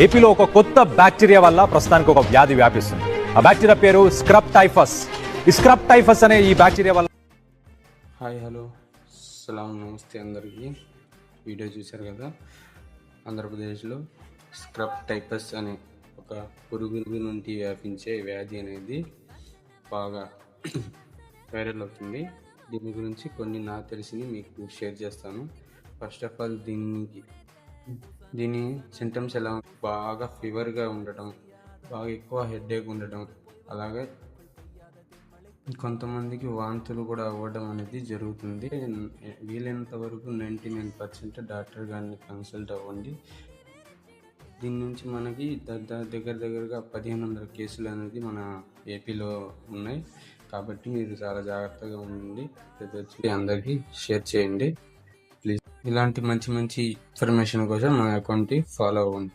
ఏపీలో ఒక కొత్త బ్యాక్టీరియా వల్ల ప్రస్తుతానికి ఒక వ్యాధి వ్యాపిస్తుంది. ఆ బ్యాక్టీరియా పేరు స్క్రబ్ టైఫస్. ఈ స్క్రబ్ టైఫస్ అనే ఈ బ్యాక్టీరియా వల్ల హాయ్ హలో. సలాం నమస్తే అందరికీ. వీడియో చూశారు కదా? ఆంధ్రప్రదేశ్లో స్క్రబ్ టైపస్ అనే ఒక పురుగు నుండి వ్యాపించే వ్యాధి అనేది బాగా వైరల్ అవుతుంది. దీని గురించి కొన్ని నాకు తెలిసినవి మీకు షేర్ చేస్తాను. ఫస్ట్ ఆఫ్ ఆల్ దీనికి దీని సింటమ్స్ ఎలా బాగా ఫీవర్గా ఉండటం బాగా ఎక్కువ హెడేక్ ఉండటం అలాగే కొంతమందికి వాంతులు కూడా అవ్వడం అనేది జరుగుతుంది. వీలైనంత వరకు నైంటీ నైన్ పర్సెంట్ డాక్టర్ గారిని కన్సల్ట్ అవ్వండి. దీని నుంచి మనకి ద- దగ్గర దగ్గరగా పదిహేను వందల కేసులు అనేది మన ఏపీలో ఉన్నాయి. కాబట్టి మీరు చాలా జాగ్రత్తగా ఉండండి. ప్రతి అందరికీ షేర్ చేయండి. ప్లీజ్ ఇలాంటి మంచి మంచి ఇన్ఫర్మేషన్ కోసం మన అకౌంట్ని ఫాలో అవ్వండి.